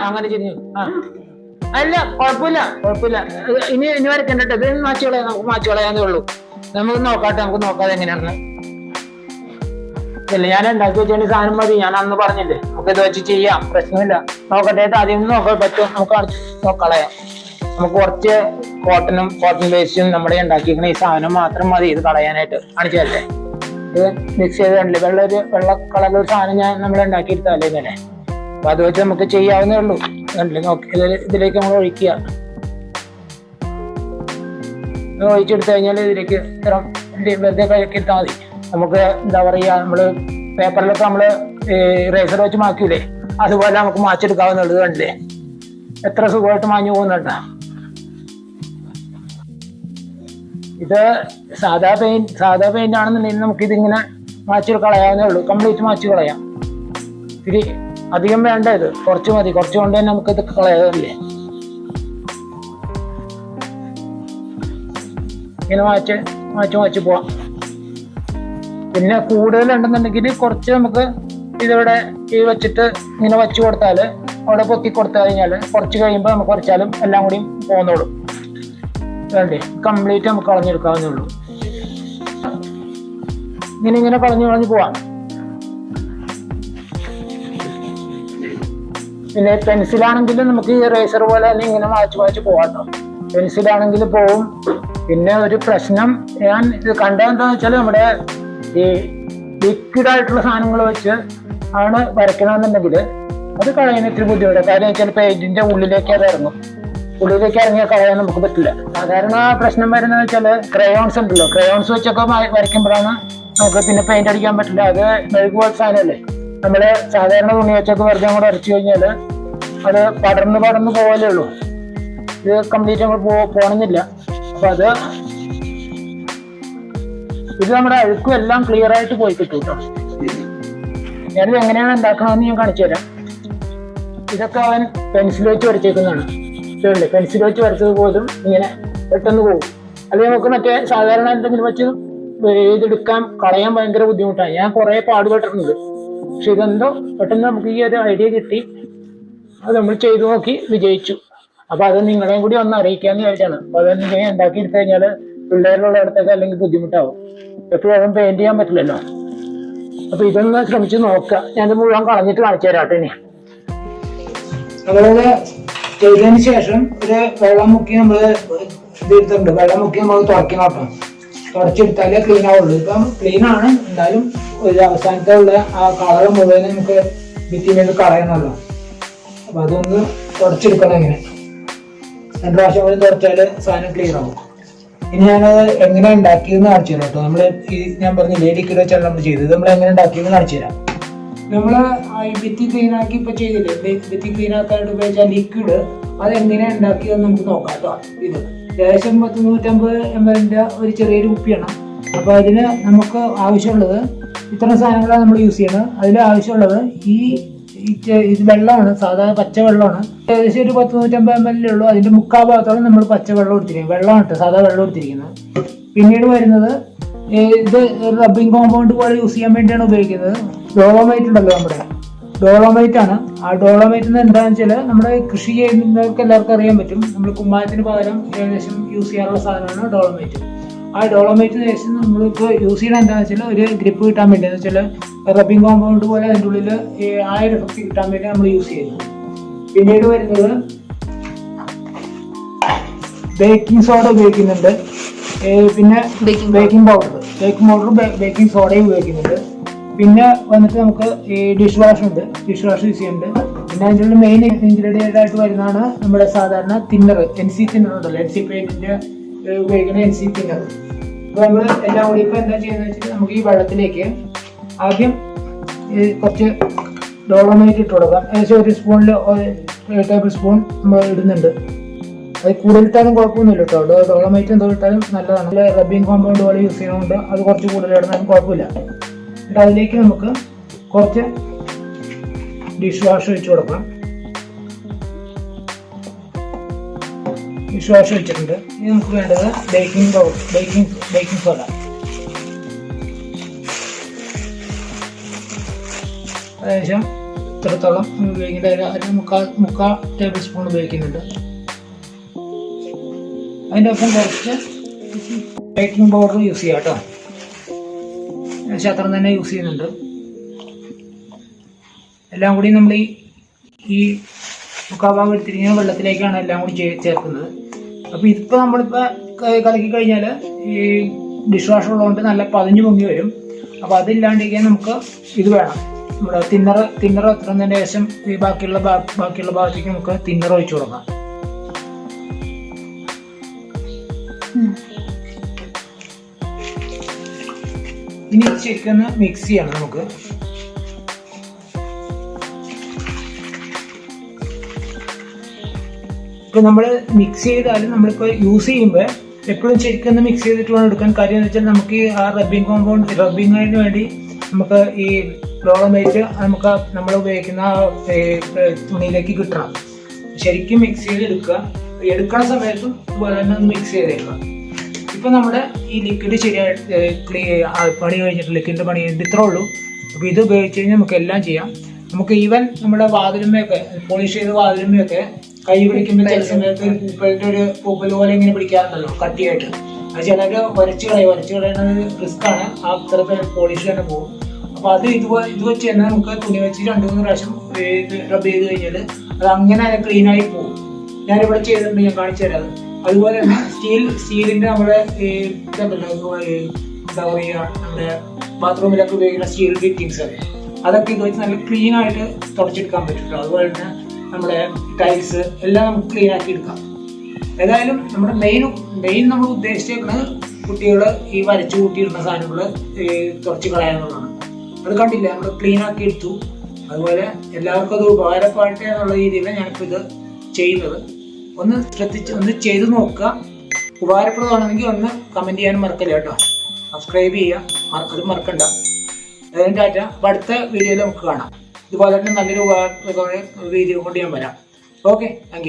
അങ്ങനെ ആ. അല്ല കുഴപ്പമില്ല കുഴപ്പമില്ല. ഇനി ഇനി വരയ്ക്കണ്ട ഇത് മാറ്റി കളയാം നമുക്ക് മാറ്റി കളയാന്നേ ഉള്ളൂ. നമുക്ക് നോക്കാട്ടെ നമുക്ക് നോക്കാതെ എങ്ങനെയാണെന്ന്. ഇല്ല ഞാൻ ഉണ്ടാക്കി വെച്ചേണ്ട സാധനം മതി. ഞാൻ അന്ന് പറഞ്ഞില്ലേ. നമുക്ക് ഇത് വെച്ച് ചെയ്യാം. പ്രശ്നമില്ല. നോക്കട്ടെ ആദ്യം നോക്കാൻ പറ്റും നമുക്ക് നോക്കളയാം നമുക്ക് കുറച്ച് കോട്ടനും കോട്ടൺ വേസ്റ്റും നമ്മുടെ ഉണ്ടാക്കിയിരിക്കുന്ന ഈ സാധനം മാത്രം മതി ഇത് കളയാനായിട്ട്. കാണിച്ചല്ലേ ഇത് മിക്സ് ചെയ്ത് കണ്ടില്ലേ? വെള്ള ഒരു വെള്ള കളറിലൊരു സാധനം ഞാൻ നമ്മൾ ഉണ്ടാക്കിയെടുത്തല്ലേ ഇന്നലെ അപ്പൊ അത് വെച്ച് നമുക്ക് ചെയ്യാവുന്നേ ഉള്ളൂ. നോക്കി. ഇതിലേക്ക് നമ്മൾ ഒഴിക്കുക. ഒഴിച്ചെടുത്തു കഴിഞ്ഞാൽ ഇതിലേക്ക് ഇത്തരം വെറുതെ കഴിക്കിട്ടാൽ മതി. നമുക്ക് എന്താ പറയുക നമ്മൾ പേപ്പറിലൊക്കെ നമ്മൾ റേസർ വെച്ച് മാറ്റൂലേ? അതുപോലെ നമുക്ക് മാച്ചെടുക്കാവുന്നുള്ളത് കണ്ടില്ലേ? എത്ര സുഖമായിട്ട് മാഞ്ഞു പോകുന്നുണ്ടോ. ഇത് സാധാ പെയിന്റ് സാധാ പെയിന്റ് ആണെന്നുണ്ടെങ്കിൽ നമുക്ക് ഇതിങ്ങനെ മാച്ചു കളയാവുന്നേ ഉള്ളൂ. കംപ്ലീറ്റ് മാച്ചു കളയാം ഇത്തിരി അധികം വേണ്ട ഇത്. കുറച്ച് മതി. കുറച്ച് കൊണ്ട് തന്നെ നമുക്ക് ഇതൊക്കെ കളയാതല്ലേ ഇങ്ങനെ മാച്ച് മാച്ച് മാച്ച് പോവാം. പിന്നെ കൂടുതലുണ്ടെന്നുണ്ടെങ്കിൽ കുറച്ച് നമുക്ക് ഇതിവിടെ ഈ വെച്ചിട്ട് ഇങ്ങനെ വച്ച് കൊടുത്താൽ അവിടെ പൊക്കി കൊടുത്തു കഴിഞ്ഞാൽ കുറച്ച് കഴിയുമ്പോൾ നമുക്ക് കുറച്ചാലും എല്ലാം കൂടി പോന്നോളും. വേണ്ടേ? കംപ്ലീറ്റ് നമുക്ക് കളഞ്ഞെടുക്കാവുന്നേ ഉള്ളൂ ഇങ്ങനെ ഇങ്ങനെ കളഞ്ഞു കളഞ്ഞു പോവാം. പിന്നെ പെൻസിലാണെങ്കിലും നമുക്ക് ഈ റേസർ പോലെ തന്നെ ഇങ്ങനെ മാച്ച് മാച്ച് പോവാട്ടോ പെൻസിലാണെങ്കിൽ പോവും. പിന്നെ ഒരു പ്രശ്നം ഞാൻ ഇത് കണ്ടതെന്താന്ന് വെച്ചാൽ നമ്മുടെ ഈ ലിക്വിഡ് ആയിട്ടുള്ള സാധനങ്ങൾ വെച്ച് ആണ് വരയ്ക്കണമെന്നുണ്ടെങ്കിൽ അത് കളയാൻ ഇത്തിരി ബുദ്ധിമുട്ടാണ് കാര്യം വെച്ചാൽ പെയിന്റിന്റെ ഉള്ളിലേക്ക് അത് ഇറങ്ങും. ഉള്ളിലേക്ക് ഇറങ്ങിയ കളയാൻ നമുക്ക് പറ്റില്ല. സാധാരണ പ്രശ്നം വരുന്നത് വെച്ചാൽ ക്രയോൺസ് ഉണ്ടല്ലോ. ക്രയോൺസ് വെച്ചൊക്കെ വരയ്ക്കുമ്പോഴാണ് നമുക്ക് പിന്നെ പെയിന്റ് അടിക്കാൻ പറ്റില്ല. അത് മെഴുകു പോലെ സാധനമല്ലേ? നമ്മൾ സാധാരണ തുണി വെച്ചൊക്കെ വെറുതെ അങ്ങോട്ട് അരച്ചു കഴിഞ്ഞാൽ അത് പടർന്ന് പടർന്ന് പോകലേ ഉള്ളൂ. ഇത് കംപ്ലീറ്റ് നമ്മൾ പോ പോകണമെന്നില്ല അപ്പൊ അത് ഇത് നമ്മുടെ അഴുക്കും എല്ലാം ക്ലിയർ ആയിട്ട് പോയി കിട്ടും കേട്ടോ. ഞാനിത് എങ്ങനെയാണ് ഉണ്ടാക്കണമെന്ന് ഞാൻ കാണിച്ചു തരാം ഇതൊക്കെ അവൻ പെൻസിൽ വെച്ച് വരച്ചേക്കുന്നതാണ്. ഇതല്ലേ പെൻസിൽ വെച്ച് വരച്ചത് പോലും ഇങ്ങനെ പെട്ടെന്ന് പോകും. അല്ലെങ്കിൽ നമുക്ക് മറ്റേ സാധാരണ എന്തെങ്കിലും വെച്ച് ഇതെടുക്കാൻ കളയാൻ ഭയങ്കര ബുദ്ധിമുട്ടാണ്. ഞാൻ കുറെ പാടുപെട്ടിട്ടുണ്ട്. പക്ഷെ ഇതെന്തോ പെട്ടെന്ന് നമുക്ക് ഈ ഒരു ഐഡിയ കിട്ടി. അത് നമ്മൾ ചെയ്തു നോക്കി വിജയിച്ചു. അപ്പൊ അത് നിങ്ങളെയും കൂടി ഒന്ന് അറിയിക്കാന്ന് വിചാരിച്ചാണ്. അപ്പൊ അത് നിങ്ങൾ എടുത്തു കഴിഞ്ഞാൽ പിള്ളേരുള്ള ഇടത്തൊക്കെ അല്ലെങ്കിൽ ബുദ്ധിമുട്ടാവും. എപ്പോഴും പെയിന്റ് ചെയ്യാൻ പറ്റില്ലല്ലോ. അപ്പൊ ഇതൊന്ന് ശ്രമിച്ചു നോക്കുക. ഞാൻ മുഴുവൻ കളഞ്ഞിട്ട് കാണിച്ചു തരാം ഇനി. ചെയ്തതിന് ശേഷം ഒരു വെള്ളം മുക്കി നമ്മൾ ഇതെടുത്തിട്ടുണ്ട്. വെള്ളം മുക്കി നമ്മൾ തുടക്കി നോക്കാം. തുടച്ചെടുത്താലേ ക്ലീൻ ആവുള്ളൂ. ഇപ്പം ക്ലീൻ ആണ്. എന്തായാലും ഒരു അവസാനത്തെ ഉള്ള ആ കളർ മുഴുവൻ നമുക്ക് ഭിത്തി മേൽ കളയണമല്ലോ അപ്പം അതൊന്ന് തുടച്ചെടുക്കണം ഇങ്ങനെ. രണ്ട് പ്രാവശ്യം കൂടി തുടച്ചാൽ സാധനം ക്ലിയർ ആവും. ഇനി ഞാനത് എങ്ങനെ ഉണ്ടാക്കിയെന്ന് കാണിച്ചു തരാം കേട്ടോ. നമ്മൾ ഈ ഞാൻ പറഞ്ഞില്ലേ ലിക്വിഡ് വെച്ചാണ് നമ്മൾ ചെയ്തത്. നമ്മൾ എങ്ങനെ ഉണ്ടാക്കിയെന്ന് കാണിച്ചു തരാം നമ്മൾ ഭിത്തി ക്ലീൻ ആക്കി ചെയ്തില്ലേ? ഭിത്തി ക്ലീൻ ആക്കാനായിട്ട് ഉപയോഗിച്ച ലിക്വിഡ് അത് എങ്ങനെ ഉണ്ടാക്കിയെന്ന് നമുക്ക് നോക്കാം കേട്ടോ ഇത് ഏകദേശം പത്ത് നൂറ്റമ്പത് എം എല്ലിന്റെ ഒരു ചെറിയൊരു കുപ്പിയാണ്. അപ്പോൾ അതിന് നമുക്ക് ആവശ്യമുള്ളത് ഇത്തരം സാധനങ്ങളാണ് നമ്മൾ യൂസ് ചെയ്യണം അതിൽ ആവശ്യമുള്ളത് ഈ ഇത് വെള്ളമാണ് സാധാരണ പച്ചവെള്ളമാണ്. ഏകദേശം ഒരു പത്ത് നൂറ്റമ്പത് എം എൽ ഉള്ളൂ. അതിന്റെ മുക്കാൽ ഭാഗത്തോളം നമ്മൾ പച്ചവെള്ളം എടുത്തിരിക്കുന്നത് വെള്ളമാണ് കേട്ടോ സാധാ വെള്ളം എടുത്തിരിക്കുന്നത്. പിന്നീട് വരുന്നത് ഇത് റബ്ബിംഗ് കോമ്പൗണ്ട് പോലെ യൂസ് ചെയ്യാൻ വേണ്ടിയാണ് ഉപയോഗിക്കുന്നത്. ഡോളോമൈറ്റ് ഉണ്ടല്ലോ നമ്മുടെ. ഡോളോമൈറ്റ് ആണ് ആ ഡോളോമൈറ്റ് എന്ന് എന്താണെന്ന് വെച്ചാൽ നമ്മുടെ കൃഷി ചെയ്യുന്നവർക്ക് എല്ലാവർക്കും അറിയാൻ പറ്റും. നമ്മൾ കുമ്മായത്തിന് പകരം ഏകദേശം യൂസ് ചെയ്യാറുള്ള സാധനമാണ് ഡോളോമൈറ്റ് ആ ഡോളോമൈറ്റിന് ശേഷം നമ്മളിപ്പോൾ യൂസ് ചെയ്യണത് എന്താണെന്ന് വെച്ചാൽ ഒരു ഗ്രിപ്പ് കിട്ടാൻ വേണ്ടി എന്ന് വെച്ചാൽ റബ്ബിംഗ് കോമ്പൗണ്ട് പോലെ അതിന്റെ ഉള്ളിൽ ആ ഒരു എഫക്റ്റ് കിട്ടാൻ വേണ്ടി നമ്മൾ യൂസ് ചെയ്യുന്നു പിന്നീട് വരുന്നത് ബേക്കിംഗ് സോഡ ഉപയോഗിക്കുന്നുണ്ട്. പിന്നെ ബേക്കിംഗ് പൗഡർ ബേക്കിംഗ് പൗഡറും ബേക്കിംഗ് സോഡയും ഉപയോഗിക്കുന്നുണ്ട്. പിന്നെ വന്നിട്ട് നമുക്ക് ഈ ഡിഷ് വാഷ് ഉണ്ട്. ഡിഷ് വാഷ് യൂസ് ചെയ്യുന്നുണ്ട് പിന്നെ അതിന്റെ മെയിൻ ഇൻഗ്രീഡിയന്റ് ആയിട്ട് വരുന്നതാണ് നമ്മുടെ സാധാരണ തിന്നർ എൻ സി തിന്നർ ഉണ്ടല്ലോ. എൻ സി പെയിന്റിന്റെ ഉപയോഗിക്കുന്ന എൻ സി തിന്നർ അപ്പോൾ നമ്മൾ എല്ലാം കൂടി ഇപ്പോൾ എന്താ ചെയ്യുന്നത് വെച്ചാൽ നമുക്ക് ഈ വെള്ളത്തിലേക്ക് ആദ്യം കുറച്ച് ഡോളോമൈറ്റ് ഇട്ട് കൊടുക്കാം. ഏകദേശം ഒരു സ്പൂണിൽ ടേബിൾ സ്പൂൺ നമ്മൾ ഇടുന്നുണ്ട്. അത് കൂടുതൽ ഇട്ടാലും കുഴപ്പമൊന്നുമില്ല കേട്ടോ. ഡോളോമൈറ്റ് എന്തോ ഇട്ടാലും നല്ലതാണ്. നല്ല റബ്ബിംഗ് കോമ്പൗണ്ട് പോലെ യൂസ് ചെയ്യുന്നതുകൊണ്ട് അത് കുറച്ച് കൂടുതൽ ഇടുന്നാലും കുഴപ്പമില്ല. എന്നിട്ട് അതിലേക്ക് നമുക്ക് കുറച്ച് ഡിഷ് വാഷ് ഒഴിച്ചു കൊടുക്കാം. ഡിഷ് വാഷ് വെച്ചിട്ടുണ്ട്. ഇനി നമുക്ക് വേണ്ടത് baking powder baking baking soda ഏകദേശം ഇത്രത്തോളം ഉപയോഗിക്കേണ്ട ഒരു മുക്കാൽ മുക്കാൽ ടേബിൾ സ്പൂൺ ഉപയോഗിക്കുന്നുണ്ട്. അതിന്റെ ഒപ്പം കുറച്ച് ബേക്കിംഗ് പൗഡർ യൂസ് ചെയ്യാം കേട്ടോ. അത്ര തന്നെ യൂസ് ചെയ്യുന്നുണ്ട്. എല്ലാം കൂടി നമ്മൾ ഈ ഈ മുക്കാഭാഗം എടുത്തിരിക്കുന്ന വെള്ളത്തിലേക്കാണ് എല്ലാം കൂടി ചേർക്കുന്നത്. അപ്പോൾ ഇതിപ്പോൾ നമ്മളിപ്പോൾ കലക്കി കഴിഞ്ഞാൽ ഈ ഡിഷ് വാഷ് ഉള്ളതുകൊണ്ട് നല്ല പതിഞ്ഞു പൊങ്ങി വരും. അപ്പോൾ അതില്ലാണ്ടിരിക്കാൻ നമുക്ക് ഇത് വേണം. നമ്മുടെ തിന്നർ തിന്നർ എത്തുന്നതിന് ശേഷം ഈ ബാക്കിയുള്ള ബാക്കിയുള്ള ഭാഗത്തേക്ക് നമുക്ക് തിന്നർ ഒഴിച്ചു കൊടുക്കാം. ഇനി ചിക്കൻ മിക്സ് ചെയ്യണം നമുക്ക്. ഇപ്പൊ നമ്മൾ മിക്സ് ചെയ്താലും നമ്മളിപ്പോൾ യൂസ് ചെയ്യുമ്പോൾ എപ്പോഴും ശരിക്കും മിക്സ് ചെയ്തിട്ട് വേണം എടുക്കാൻ കാര്യം എന്ന് വെച്ചാൽ നമുക്ക് ആ റബ്ബിംഗ് കോമ്പൗണ്ട് റബ്ബിങ്ങിന് വേണ്ടി നമുക്ക് ഈ ഫ്ലോറമേറ്റ് നമുക്ക് നമ്മൾ ഉപയോഗിക്കുന്ന തുണിയിലേക്ക് കിട്ടണം. ശരിക്കും മിക്സ് ചെയ്ത് എടുക്കുക എടുക്കുന്ന സമയത്തും ഇതുപോലെ തന്നെ മിക്സ് ചെയ്തേക്കുക. ഇപ്പൊ നമ്മുടെ ഈ ലിക്വിഡ് ശരിയായിട്ട് പണി കഴിഞ്ഞിട്ട് ലിക്വിഡിന്റെ പണി കഴിഞ്ഞിട്ട് ഇത്രേ ഉള്ളൂ. അപ്പോൾ ഇത് ഉപയോഗിച്ച് കഴിഞ്ഞാൽ നമുക്ക് എല്ലാം ചെയ്യാം. നമുക്ക് ഈവൻ നമ്മുടെ വാതിലുമ്മയൊക്കെ പോളിഷ് ചെയ്ത വാതിലുമ്മയൊക്കെ കൈ പിടിക്കുമ്പോൾ ചില സമയത്ത് പൂപ്പലിന്റെ ഒരു പൂപ്പൽ പോലെ ഇങ്ങനെ പിടിക്കാറുണ്ടല്ലോ കട്ടിയായിട്ട്. അത് ചിലർ വരച്ച് കളയും. വരച്ച് കളയുന്നത് റിസ്ക് ആണ്. ആ ഇത്തരത്തിൽ പോളിഷ് തന്നെ പോകും. അപ്പോൾ അത് ഇത് ഇത് വെച്ച് തന്നെ നമുക്ക് തുണി വെച്ച് രണ്ട് മൂന്ന് പ്രാവശ്യം റബ്ബ് ചെയ്ത് കഴിഞ്ഞാൽ അത് അങ്ങനെ ക്ലീനായി പോകും. ഞാനിവിടെ ചെയ്തിട്ടുണ്ട് ഞാൻ കാണിച്ചു തരാം. അതുപോലെ സ്റ്റീൽ സ്റ്റീലിന്റെ നമ്മുടെ എന്താ പറയുക നമ്മുടെ ബാത്റൂമിലൊക്കെ ഉപയോഗിക്കുന്ന സ്റ്റീൽ ഫിറ്റിങ്സ് അതൊക്കെ ഇത് വെച്ച് നല്ല ക്ലീൻ ആയിട്ട് തുടച്ചെടുക്കാൻ പറ്റും. അതുപോലെ തന്നെ നമ്മുടെ ടൈൽസ് എല്ലാം നമുക്ക് ക്ലീൻ ആക്കി എടുക്കാം. ഏതായാലും നമ്മുടെ മെയിൻ മെയിൻ നമ്മൾ ഉദ്ദേശിച്ചേക്കുന്നത് കുട്ടികൾ ഈ വരച്ചു കൂട്ടിയിരുന്ന സാധനങ്ങൾ തുടച്ച് കളയാനുള്ളതാണ് അത് കണ്ടില്ല നമ്മൾ ക്ലീൻ ആക്കി എടുത്തു. അതുപോലെ എല്ലാവർക്കും അത് ഉപകാരപ്പെടട്ടെ എന്നുള്ള രീതിയിലാണ് ഞാനിപ്പോൾ ഇത് ചെയ്യുന്നത്. ഒന്ന് ശ്രദ്ധിച്ച് ഒന്ന് ചെയ്ത് നോക്കുക. ഉപകാരപ്രദമാണെങ്കിൽ ഒന്ന് കമന്റ് ചെയ്യാനും മറക്കല്ല കേട്ടോ. സബ്സ്ക്രൈബ് ചെയ്യുക. അത് മറക്കണ്ട. ഏതായാലും ടാറ്റ അപ്പം അടുത്ത വീഡിയോയിൽ നമുക്ക് കാണാം. ഇതുപോലെ തന്നെ നല്ലൊരു വീഡിയോ കൊണ്ട് ഞാൻ വരാം. Okay thank